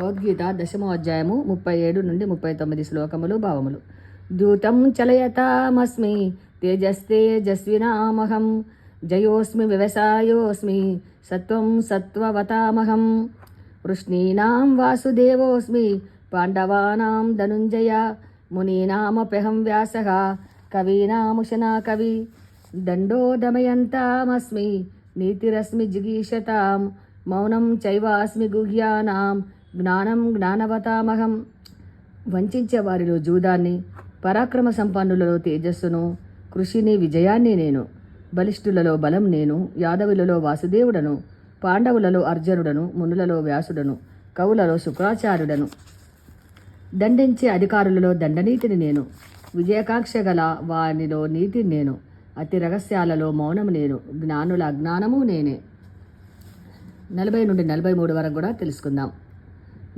భగవద్గీత దశమో అధ్యాయము ముప్పై ఏడు నుండి ముప్పై తొమ్మిది శ్లోకములు భావములు. దూతం చలయతామస్మి తేజస్తేజస్వినామహం జయోస్మి వ్యవసాయోస్మి సత్వం సత్వవతామహం. వృష్ణీనాం వాసుదేవోస్మి పాండవానాం ధనుంజయ మునీనామప్యహం వ్యాస కవీనాముశనా కవి దండోదమయంతామస్మి నీతిరస్మి జిగీషతాం మౌనం చైవాస్మి గుహ్యానాం జ్ఞానం జ్ఞానవతామహం వంచే వారిలో జూదాన్ని పరాక్రమ సంపన్నులలో తేజస్సును కృషిని విజయాన్ని నేను బలిష్ఠులలో బలం నేను యాదవులలో వాసుదేవుడను పాండవులలో అర్జునుడను మునులలో వ్యాసుడను కవులలో శుక్రాచార్యుడను. దండించే అధికారులలో దండనీతిని నేను విజయకాంక్ష గల వానిలో నీతి నేను అతి రహస్యాలలో మౌనం నేను జ్ఞానుల అజ్ఞానము నేనే. నలభై నుండి నలభై మూడు వరకు కూడా తెలుసుకుందాం.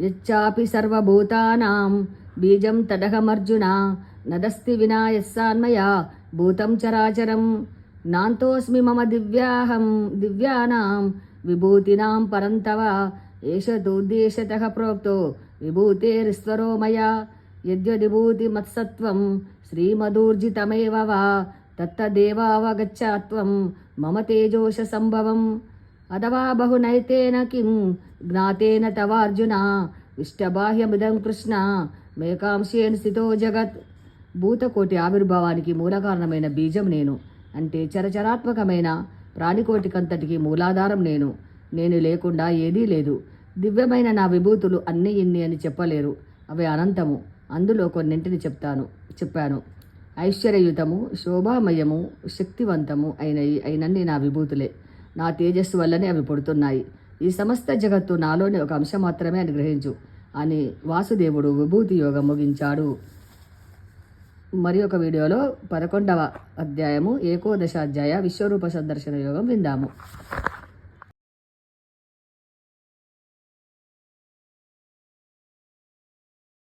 యచ్చాపి సర్వభూతానాం. బీజం తదహమర్జున నదస్తి వినా యస్సాన్మయా భూతం చరాచరం. నాంతోస్మి మమ దివ్యాహం. దివ్యానాం. విభూతినాం పరంతవ. ఏష తోద్దేశతః ప్రోక్తో. విభూతేరిస్వరో మయా యద్యదిభూతి మత్సత్వం. శ్రీమధూర్జితమేవ వా. తత్తదేవావగచ్చాత్వం మమ తేజోష సంభవం. అథవా బహునైతేన కిం? జ్ఞాతేన తవార్జున? ఇష్టబాహ్యమిదం కృష్ణ? మేకాంశేన స్థితో జగత్? భూతకోటి ఆవిర్భావానికి మూల కారణమైన బీజం నేను. అంటే చరచరాత్మకమైన ప్రాణికోటికంతటికి మూలాధారం నేను. నేను లేకుండా ఏదీ లేదు. దివ్యమైన నా విభూతులు అన్ని ఇన్ని అని చెప్పలేరు. అవి అనంతము. అందులో కొన్నింటిని చెప్తాను. చెప్పాను. ఐశ్వర్యయుతము శోభామయము శక్తివంతము అయిన అయినన్ని నా విభూతులే. నా తేజస్సు వల్లనే అవి పుడుతున్నాయి. ఈ సమస్త జగత్తు నాలోని ఒక అంశం మాత్రమే అని గ్రహించు. అని వాసుదేవుడు విభూతి యోగం ముగించాడు. మరి ఒక వీడియోలో పదకొండవ అధ్యాయము ఏకోదశాధ్యాయ విశ్వరూప సందర్శన యోగం విందాము.